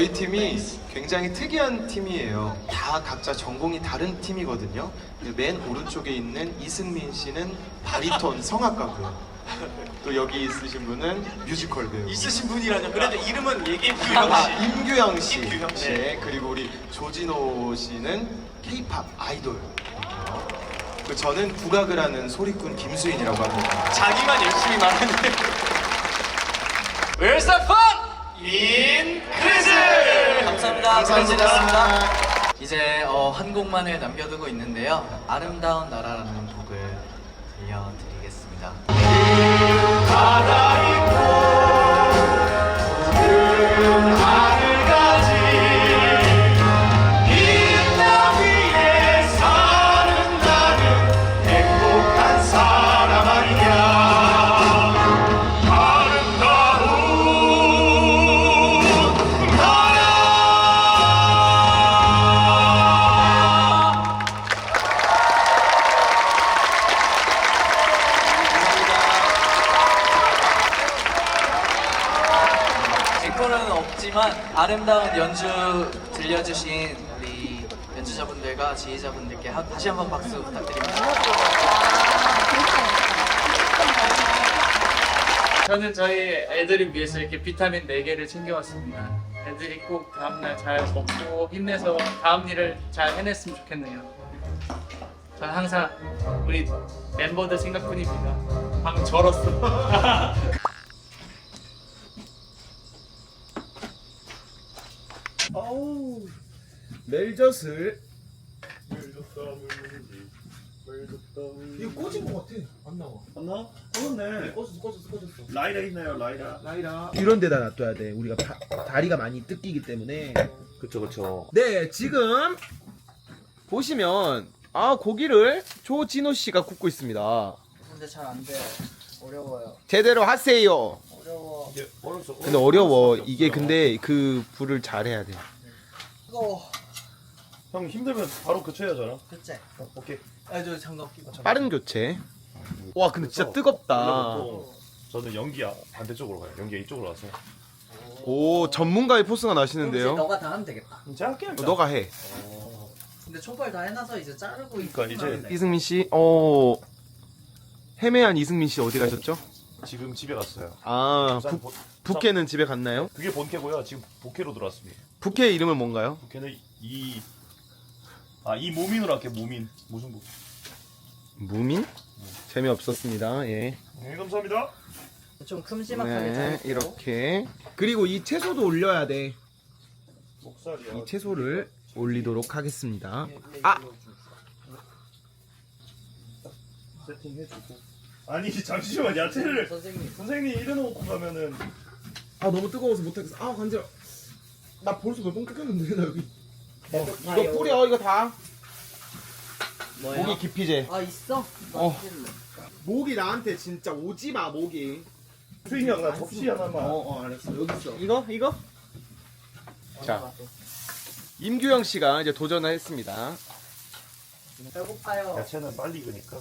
저희 팀이 굉장히 특이한 팀이에요. 다 각자 전공이 다른 팀이거든요. 그맨 오른쪽에 있는 이승민 씨는 바리톤 성악가고요. 또 여기 있으신 분은 뮤지컬 배우. 있으신 분이라뇨. 그래도 이름은 얘기해 아, 씨. 임규영 씨. 임규영 씨. 네, 그리고 우리 조진호 씨는 K-팝 아이돌. 그 저는 국악을 하는 소리꾼 김수인이라고 합니다. 자기만 열심히 말하는. Fun? In 크리즈. 감사합니다. 감사합니다. 이제 어, 한 곡만을 남겨두고 있는데요. 아름다운 나라라는 곡을 들려드리겠습니다. 하늘 아름다운 연주 들려주신 우리 연주자분들과 지휘자분들께 한- 다시 한번 박수 부탁드립니다. 저는 저희 애들을 위해서 이렇게 비타민 4개를 챙겨왔습니다. 애들이 꼭 다음날 잘 먹고 힘내서 다음 일을 잘 해냈으면 좋겠네요. 저는 항상 우리 멤버들 생각뿐입니다. 방금 절었어. 어우 멜젓을 이거 꽂은 거 같아 안 나와 안 나와? 꺼졌네. 꺼졌어 꺼졌어 꺼졌어 라이라 있나요, 라이라? 라이라 이런 데다 놔둬야 돼 우리가 바- 다리가 많이 뜯기기 때문에 그쵸, 그쵸. 네 지금 보시면 아 고기를 조진호 씨가 굽고 있습니다 근데 잘 안 돼요. 어려워요. 제대로 하세요 어려워. 이게 어려서. 근데 어려워 이게 근데 그 불을 잘해야 돼 뜨거워. 형 힘들면 바로 교체하잖아. 그치? 어, 오케이. 아, 저 장갑 끼고. 빠른 교체 와 근데 진짜 뜨겁다 저는 연기야 반대쪽으로 가요. 연기가 이쪽으로 와서. 오 전문가의 포스가 그럼 이제 나시는데요 너가 다 하면 되겠다. 진짜 할게요. 어, 너가 해 근데 촉발 다 해놔서 이제 자르고 그러니까 이제. 이승민 씨, 어 헤매한 이승민 씨 어디 가셨죠? 지금 집에 갔어요. 아 부산 부, 본- 부캐는 집에 갔나요? 그게 본캐고요. 지금 복캐로 들어왔습니다. 부캐의 이름은 뭔가요? 복캐는 이 아, 이 무민으로 할게. 무민. 무슨 무? 무민? 재미없었습니다. 예. 네, 감사합니다. 좀 큼지막하게 네. 이렇게. 그리고 이 채소도 올려야 돼. 목살이야. 이 채소를 올리도록 하겠습니다. 아, 세팅해주고. 아니 잠시만 야채를 선생님. 선생님 이래놓고 가면은 아 너무 뜨거워서 못하겠어. 아 간지러. 나 벌써 몇번 끓였는데 나 여기. 어, 아, 이거 뿌려 이거 다. 뭐야? 모기 기피제. 아 있어? 어. 모기 나한테 진짜 오지 마 모기. 수인이 형나 접시 하나만. 어 알았어 여기 있어. 이거 이거. 자. 임규영 씨가 이제 도전을 했습니다. 배고파요. 야채는 빨리 익으니까.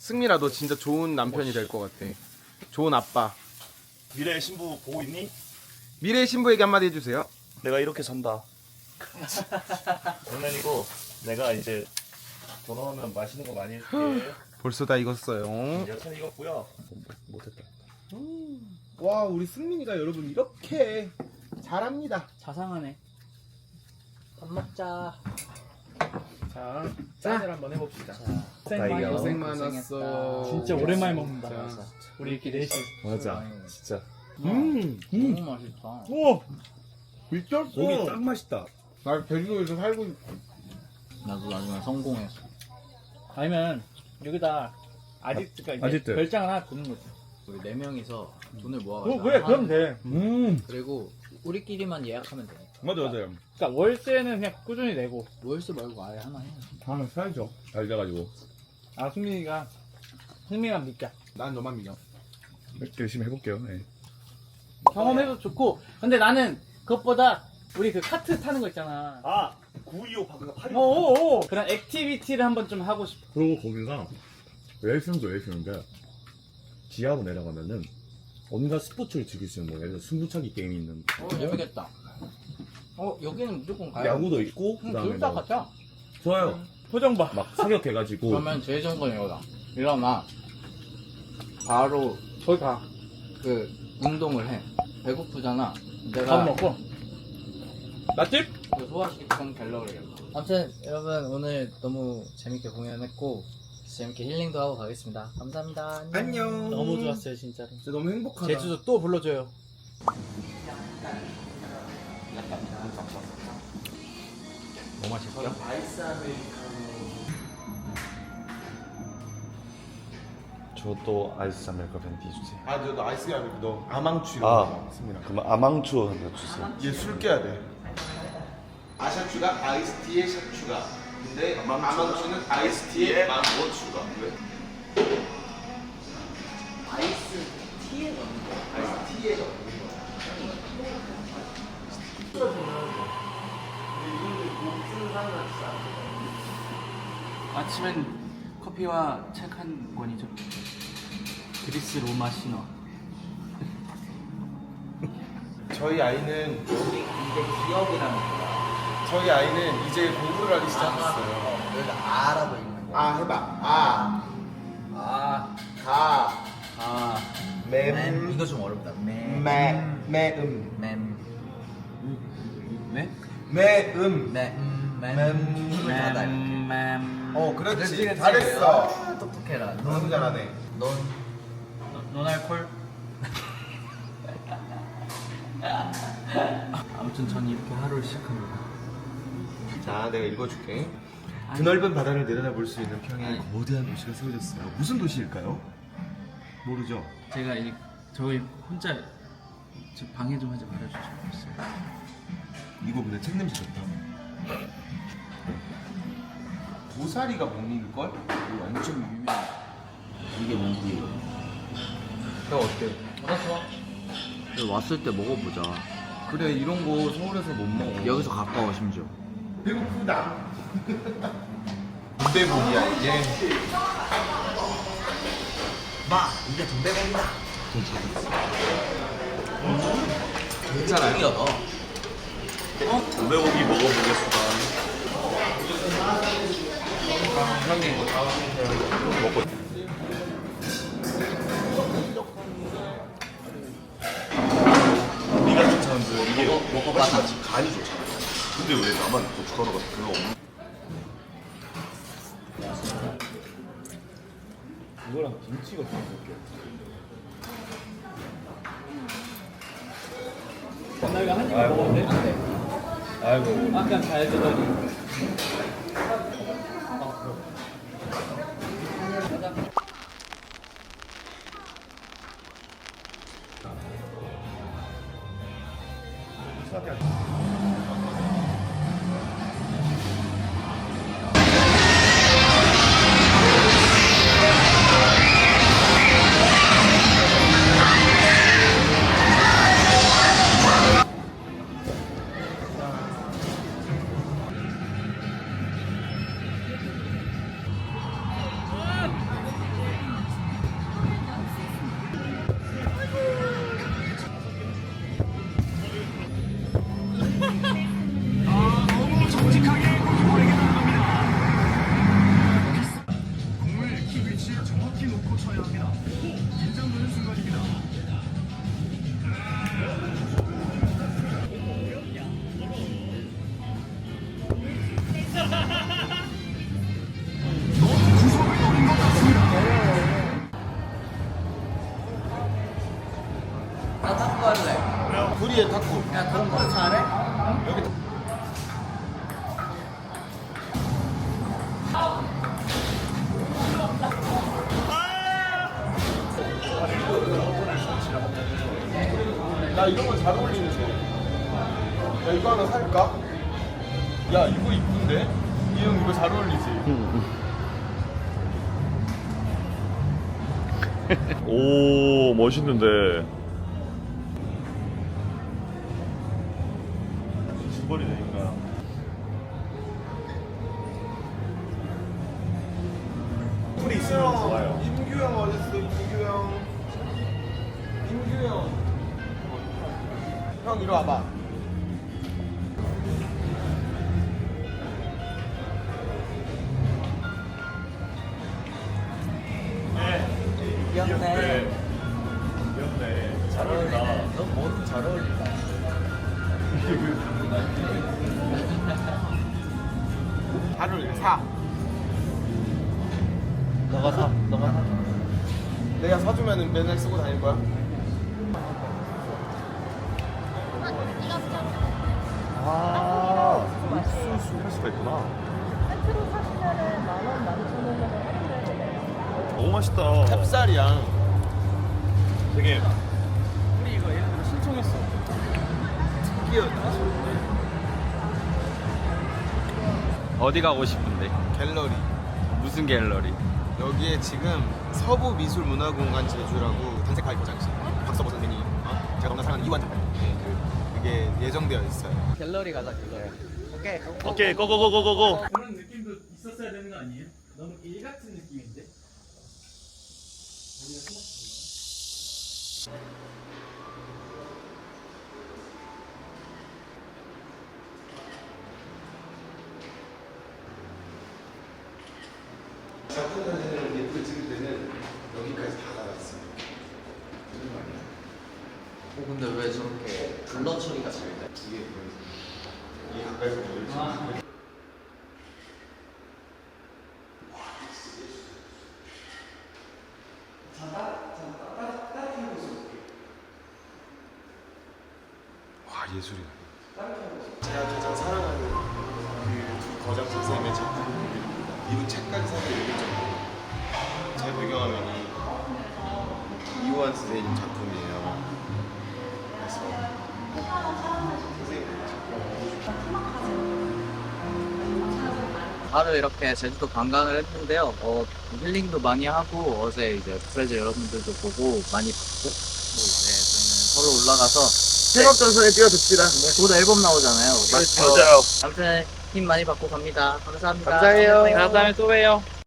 승민아 너 진짜 좋은 남편이 될 것 같아. 좋은 아빠. 미래의 신부 보고 있니? 미래의 신부에게 한마디 해주세요. 내가 이렇게 산다. 장난이고 내가 이제 결혼하면 맛있는 거 많이 해줄게. 벌써 다 익었어요. 야채는 익었고요. 못했다. 와 우리 승민이가 여러분 이렇게 잘합니다. 자상하네. 밥 먹자. 자 짠을 한번 해봅시다. 다행이야. 고생 많았어. 진짜 오랜만에 먹는다. 자. 우리 이렇게 넷이. 맞아. 진짜. 음. 너무 맛있다. 오. 미쳤어. 고기 딱 맛있다. 나 제주도에서 살고 있... 나도 나중에 성공했어. 아니면 여기다 아지트가 이제 아지트. 별장 하나 두는 거지. 우리 네 명이서 돈을 모아가지고 어 그래 그럼 돼. 음. 그리고 우리끼리만 예약하면 돼. 맞아 맞아요. 그러니까 월세는 그냥 꾸준히 내고. 월세 말고 아예 하나 해. 하나 사야죠. 잘 돼가지고. 아 승민이가 승민이만 믿자. 난 너만 믿어. 열심히 해볼게요. 네. 경험해도 좋고. 근데 나는 그것보다 우리 그 카트 타는 거 있잖아. 아 925 바그가 8 오오오 그런 액티비티를 한번 좀 하고 싶어. 그리고 거기가 레이싱도 레이싱인데 지하로 내려가면은 온갖 스포츠를 즐길 수 있는 뭐 예를 들어 승부차기 게임이 있는 어 재밌겠다. 어 여기는 무조건 가요. 야구도 있고 응, 그다음에 둘다 막 같아. 좋아요. 표정 봐. 막 사격해가지고 그러면 제일 좋은 건 이거다. 일어나. 바로 거기 가. 그 운동을 해. 배고프잖아. 밥 내가 먹고 맛집? 그 소화시키는 갤러리야. 아무튼 여러분 오늘 너무 재밌게 공연했고 재밌게 힐링도 하고 가겠습니다. 감사합니다. 안녕. 너무 좋았어요 진짜로. 진짜 너무 행복하다. 제주도 또 불러줘요. 뭐 마실까? 저도 아이스 아메리카노 벤티 주세요. 아, 너 아이스 아메리카 너 아망추 아, 있습니다. 그럼 아망추 하나 주세요. 얘술 깨야 돼. 아샤추가 아이스티에 샤추가. 근데 아망추는 아이스티에 망고 추가. 왜? 아이스티에 넣는 거. 아이스티에 넣는 거. 아침엔 커피와 책 한 권이죠. 그리스 로마 신화. 저희 아이는 이게 기억이라는 거야. 저희 아이는 이제 공부를 하기 시작했어요. 여기가 아라고 있는 거야. 아 해봐. 아, 아, 가, 아, 맴, 맴. 이거 좀 어렵다. 맴. 매, 매음, 맴. 네? 매음. 매, 음, 맴. 맴. 힘을 닫아 이렇게. 맴. 어, 그렇지. 잘했어. 아, 똑똑해라. 너무 잘하네. 넌, 논알콜? 아무튼 전 이렇게 하루를 시작합니다. 자, 내가 읽어줄게. 드넓은 바다를 내려다볼 수 있는 평야에 거대한 도시가 세워졌어요. 무슨 도시일까요? 모르죠. 제가 이 저희 혼자 저 방해 좀 하지 말아주시겠어요? 이거 근데 책 냄새 좋다. 고사리가 먹는 걸? 이거 완전 유명해. 이게 뭔지. 형 어때? 왔을 때 먹어보자. 그래 이런 거 서울에서 못 먹어. 여기서 가까워 심지어. 배고프다. 군대복이야 이게. 마, 이게 동대문이다. 괜찮아요? 담배고기 먹어보겠습니다. 우리 같은 사람들 이게 먹어봐서 간이 좋잖아. 근데 왜 나만 고춧가루가 별로 없는? 이거랑 김치가 좀 먹게. 건날가 한입 먹었는데 아이고. 아까 잘 주더니 나 나 이런 거 잘 어울리는데. 야 이거 하나 살까? 야 이거 이쁜데? 이 형 이거 잘 어울리지? 오, 멋있는데. 되니까. 있으면 좋아요. 인규 형 어딨어? 인규 형. 인규 형. 형 이리 와봐. 귀엽네. 귀엽네. 잘 어울린다. 너 뭐든 잘 어울린다. 하루를 사. 너가 사. 너가 사. 내가 사주면 맨날 쓰고 다닐 거야? 아, 옥수수 할 수가 있구나. 너무 맛있다. 찹쌀이랑 되게 우리 이거 예를 들어 신청했어. 특이한 어디 가고 싶은데? 갤러리. 무슨 갤러리? 여기에 지금 서부 미술 문화공간 제주라고 단색 가이코 장식 박서보 선생님 어? 제가 너무나 사랑하는 이완 작가 네, 그, 그게 예정되어 있어요 갤러리 가자 갤러리. 오케이. 오케이 고고고고고고. 그런 느낌도 있었어야 되는 거 아니에요? 너무 일 같은 느낌인데? 작품 사진을 예쁘게 찍을 때는 여기까지 다 나갔어요. 어 근데 왜 저렇게 블러 처리가 잘 돼? 이게 보여요. 이게 가까이서 보여요. 와 예술이다. 제가 가장 사랑하는 그두 거장 선생님의 작품입니다. 이분 책까지 사서 읽을 정도로 제 배경화면이 이호환 선생님 작품이에요. 하루 이렇게 제주도 관광을 했는데요. 어, 힐링도 많이 하고 어제 이제 프레즈 여러분들도 보고 많이 봤고 또 이제 저희는 서로 올라가서 생업전선에 뛰어듭시다 곧 앨범 나오잖아요. 맞아요 아무튼 힘 많이 받고 갑니다. 감사합니다. 감사해요. 다음에 또 봬요.